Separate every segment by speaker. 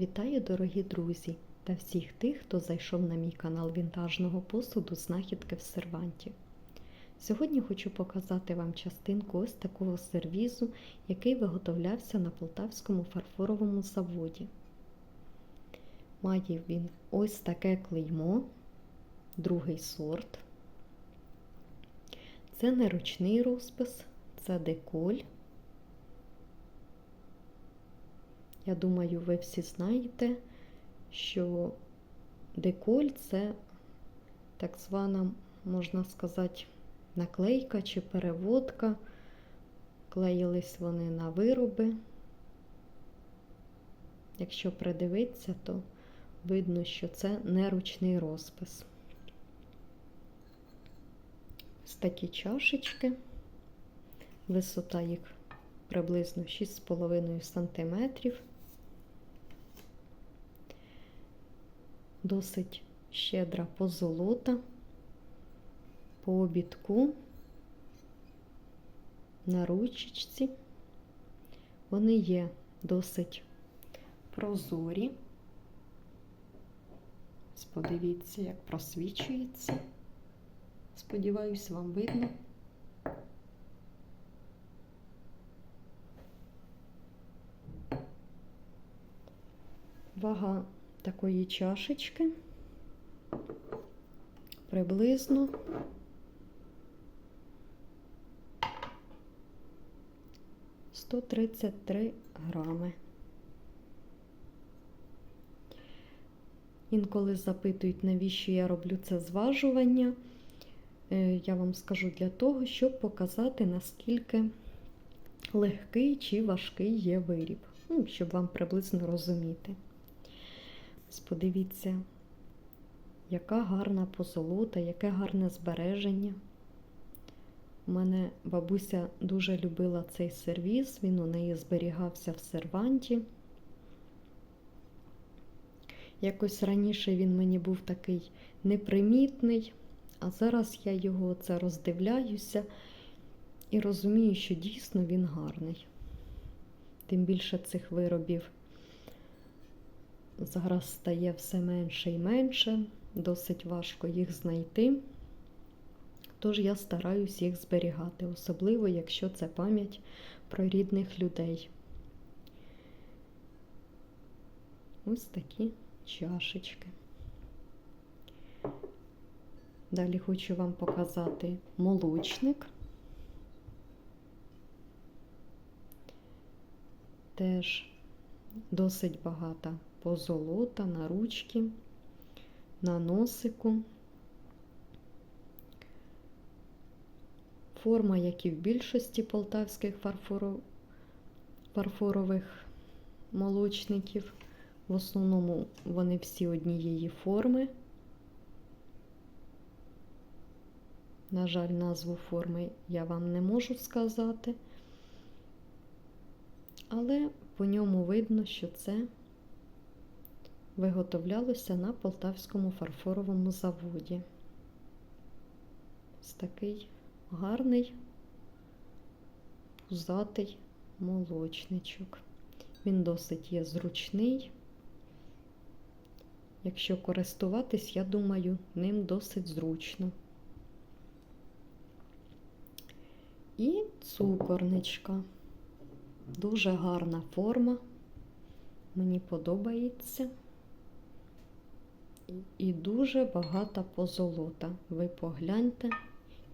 Speaker 1: Вітаю, дорогі друзі, та всіх тих, хто зайшов на мій канал вінтажного посуду Знахідки в серванті. Сьогодні хочу показати вам частинку ось такого сервізу, який виготовлявся на Полтавському фарфоровому заводі. Має він ось таке клеймо, другий сорт. Це не ручний розпис, це деколь. Я думаю, ви всі знаєте, що деколь це так звана, можна сказати, наклейка чи переводка. Клеїлись вони на вироби. Якщо придивитися, то видно, що це не ручний розпис. Ось такі чашечки, висота їх приблизно 6,5 см. Досить щедра позолота, по обідку, на ручечці. Вони є досить прозорі. Подивіться, як просвічується. Сподіваюсь, вам видно. Вага такої чашечки приблизно сто тридцять три грами. Інколи запитують, навіщо я роблю це зважування. Е, я вам скажу для того, щоб показати, наскільки легкий чи важкий є виріб, ну, щоб вам приблизно розуміти. Подивіться, яка гарна позолота, яке гарне збереження. У мене бабуся дуже любила цей сервіз, він у неї зберігався в серванті. Якось раніше він мені був такий непримітний, а зараз я його це роздивляюся і розумію, що дійсно він гарний. Тим більше цих виробів зараз стає все менше і менше, досить важко їх знайти. Тож я стараюсь їх зберігати, особливо, якщо це пам'ять про рідних людей. Ось такі чашечки. Далі хочу вам показати молочник. Теж досить багата позолота на ручки, на носику. Форма, як і в більшості полтавських фарфорових молочників. В основному вони всі однієї форми. На жаль, назву форми я вам не можу сказати, але по ньому видно, що це виготовлялося на Полтавському фарфоровому заводі. Ось такий гарний пузатий молочничок. Він досить є зручний. Якщо користуватись, я думаю, ним досить зручно. І цукорничка. Дуже гарна форма. Мені подобається. І дуже багата позолота. Ви погляньте,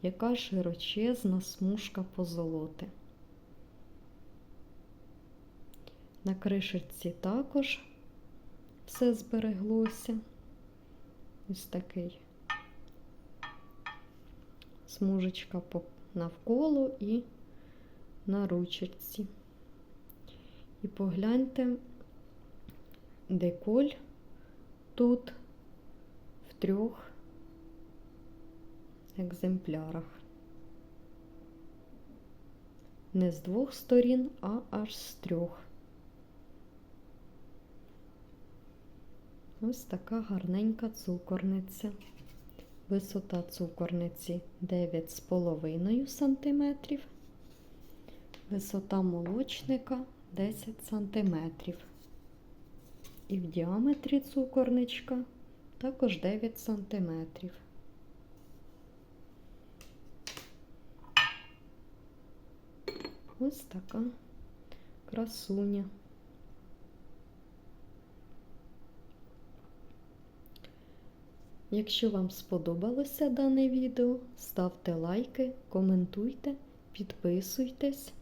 Speaker 1: яка широчезна смужка позолоти. На кришечці також все збереглося. Ось такий смужечка навколо і на ручечці. І погляньте, деколь тут трьох екземплярах. Не з двох сторін, а аж з трьох. Ось така гарненька цукорниця. Висота цукорниці 9,5 см, висота молочника 10 см. І в діаметрі цукорничка також 9 сантиметрів. Ось така красуня. Якщо вам сподобалося дане відео, ставте лайки, коментуйте, підписуйтесь.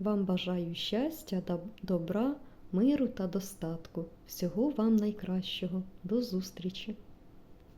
Speaker 1: Вам бажаю щастя, доб- добра, миру та достатку. Всього вам найкращого. До зустрічі!